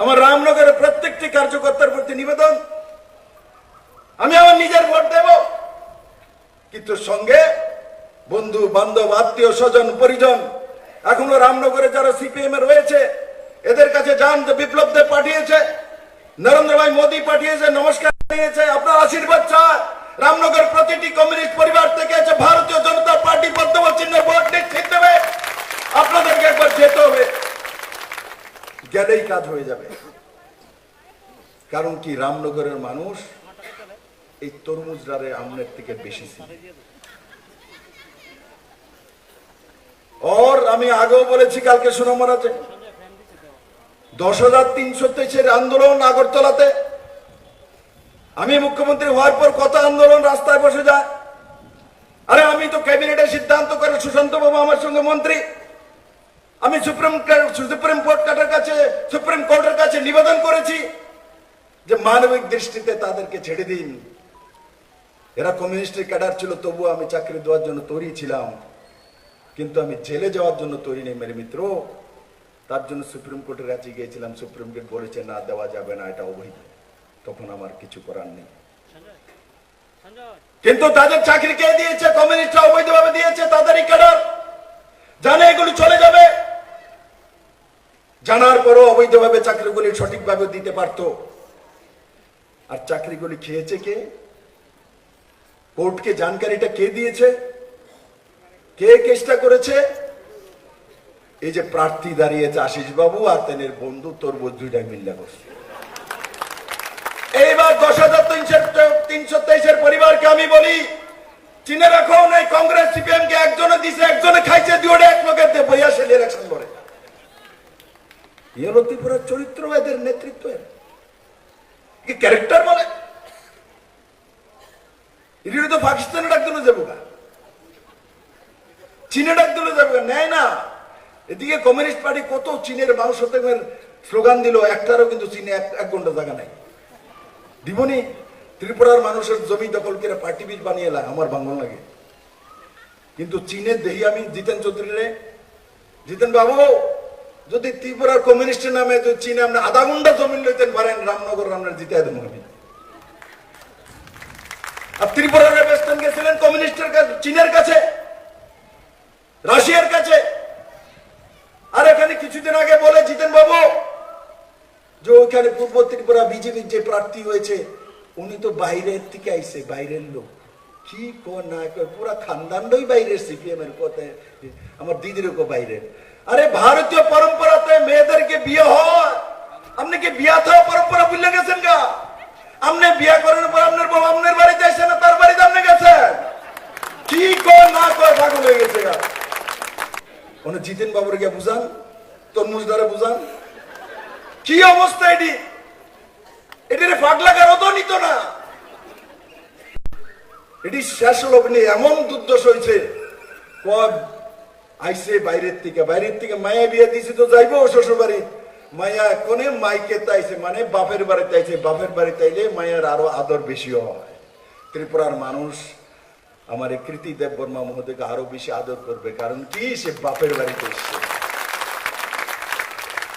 আমার রামনগরের প্রত্যেকটি কার্যকর্তার প্রতি নিবেদন। আমি আমার নিজের ভোট দেব। কিন্তু সঙ্গে বন্ধু, বান্ধব, আত্মীয়, স্বজন, পরিজন, এখনও রামনগরে যারা সিপিএম এ রয়েছে, এদের কাছে যান যে বিপ্লব দেব পাঠিয়েছে, নরেন্দ্র ভাই মোদী পাঠিয়েছে, নমস্কার আপনার আশীর্বাদ চায়। রামনগর প্রতিটি কমিউনিস্ট পরিবার থেকে আছে কাজ হয়ে যাবে। কারণ কি রামনগরের মানুষ এই তরমুজরারে আমনের থেকে বেশি ছিল ওর আমি আগেও বলেছি, কালকে শোনা সোনামরাজে দশ হাজার তিনশো তেইশের আন্দোলন আগরতলাতে। আমি মুখ্যমন্ত্রী হওয়ার পর কত আন্দোলন রাস্তায় বসে যায়? আরে আমি তো ক্যাবিনেটে সিদ্ধান্ত করে সুশান্ত বাবু আমার সঙ্গে মন্ত্রী। আমি সুপ্রিম সুপ্রিম কোর্টের কাছে, সুপ্রিম কোর্টের কাছে নিবেদন করেছি যে মানবিক দৃষ্টিতে তাদেরকে ছেড়ে দিন। এরা কমিউনিস্টের ক্যাডার ছিল, তবুও আমি চাকরি দেওয়ার জন্য তৈরি ছিলাম। কিন্তু আমি জেলে যাওয়ার জন্য তৈরি নেই মেরে মিত্র। তার জন্য সুপ্রিম কোর্টের কাছে গিয়েছিলাম, সুপ্রিম কোর্ট বলেছে, না, দেওয়া যাবে না, এটা অবৈধ। তখন আমার কিছু করার নেই। কিন্তু তাদের চাকরি কে দিয়েছে? কমিউনিস্টরা অবৈধভাবে দিয়েছে, তাদেরই ক্যাডার। জানে এগুলি চলে যাবে। জানার পরও অবৈধভাবে চাকরিগুলি সঠিকভাবে দিতে পারত। আর চাকরিগুলি খেয়েছে কে? কোর্টকে জানকারিটা কে দিয়েছে? কে কেসটা করেছে? এই যে প্রার্থী দাঁড়িয়েছে আশিস বাবু আর তেনের বন্ধু তরবুজ দুইটাই মিল্লা করছে এইবার দশ হাজার তিনশো তিনশো তেইশের পরিবারকে আমি বলি, চিনে রাখো এই কংগ্রেস সিপিএম কে একজনে দিছে, একজনে খাইছে দুয়োটা এক লোকের বইয়া সে ইলেকশন করে ত্রিপুরার চরিত্র এদের নেতৃত্বের কি ক্যারেক্টার বলে? এটি তো পাকিস্তানে ডাক দিলে যাব গা। চীনে ডাক দিলে যাব নেয় না। এদিকে কমিউনিস্ট পার্টি কত চীনের মানুষ হতে স্লোগান দিল, একটারও কিন্তু চীনে এক ঘণ্টা জায়গা নাই। দিবনি, ত্রিপুরার মানুষের জমি দখল করে পার্টি বিল বানিয়ে এলা আমার বাংলা লাগে। কিন্তু চীনের দেহি আমি জিতেন চৌধুরী রে জিতেন বাবু যদি ত্রিপুরার কমিউনিস্টের নামে যদি চীনে আপনি আধা ঘণ্টা জমি লইতেন পারেন, রামনগর আপনার জিতে দেবো আর ত্রিপুরার রেবেস্টান গেছিলেন কমিউনিস্টের কাছে, চীনের কাছে, রাশিয়ার কাছে। আর এখানে কিছুদিন আগে বলে জিতেন বাবু, যে ওইখানে পূর্ব ত্রিপুরা বিজেপির যে প্রার্থী হয়েছে, উনি তো বাইরের থেকে আইছে, বাইরের লোক। কি কো না পুরা খানদানটাই বাইরের সিপিএম এর আমার দিদিরও কো বাইরের আরে ভারতীয় পরম্পরাতে মেয়েদেরকে বিয়ে হয়। আপনি কি বিয়া থাকা পরম্পরা ভুলে গেছেন গা? আপনি বিয়া করার পর আপনার বাবা আপনার বাড়িতে আসছে না, তার বাড়িতে আপনি গেছেন? কি কো না কয় পাগল হয়ে গেছে গা। কোনো জিতেন বাবুর গিয়ে বুঝান, তরমুজ দ্বারা বুঝান। কি অবস্থা এটি? এটির ফাট লাগার তো না। এটি শেষ লগ্নে এমন দুর্দশ হয়েছে। আইসে বাইরের থেকে বাইরের থেকে মায়া বিয়ে দিয়েছে তো যাইবো শ্বশুর বাড়ি মায়া কোনে মাইকে তাইছে মানে বাপের বাড়িতে আইছে। বাপের বাড়িতে আইলে মায়ের আরও আদর বেশি হয়। ত্রিপুরার মানুষ আমার এই কৃতি দেব বর্মা মহোদয়কে আরও বেশি আদর করবে, কারণ কি সে বাপের বাড়িতে এসছে।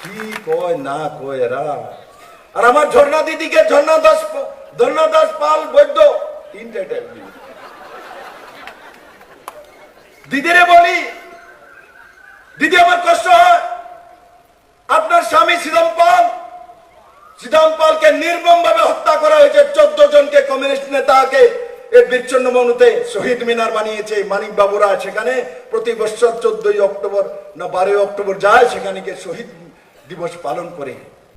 কি কয়, না কয় এরা? আর আমার ঝর্ণা দিদিকে ঝর্ণা দাস ঝর্ণা দাস পাল বৈদ্য তিনটা টাইম দিদিরে বলি, দিদি আমার কষ্ট হয়। আপনার স্বামী শ্রীরাম পাল নির্মম ভাবে হত্যা করা হয়েছে। চোদ্দ জনকে কমিউনিস্ট নেতাকে এই বিচ্ছন্ন মনুতে শহীদ মিনার বানিয়েছে। মানিক বাবুরা সেখানে প্রতি বছর চোদ্দই অক্টোবর না বারোই অক্টোবর যায়, সেখানে গিয়ে শহীদ দিবস পালন করে।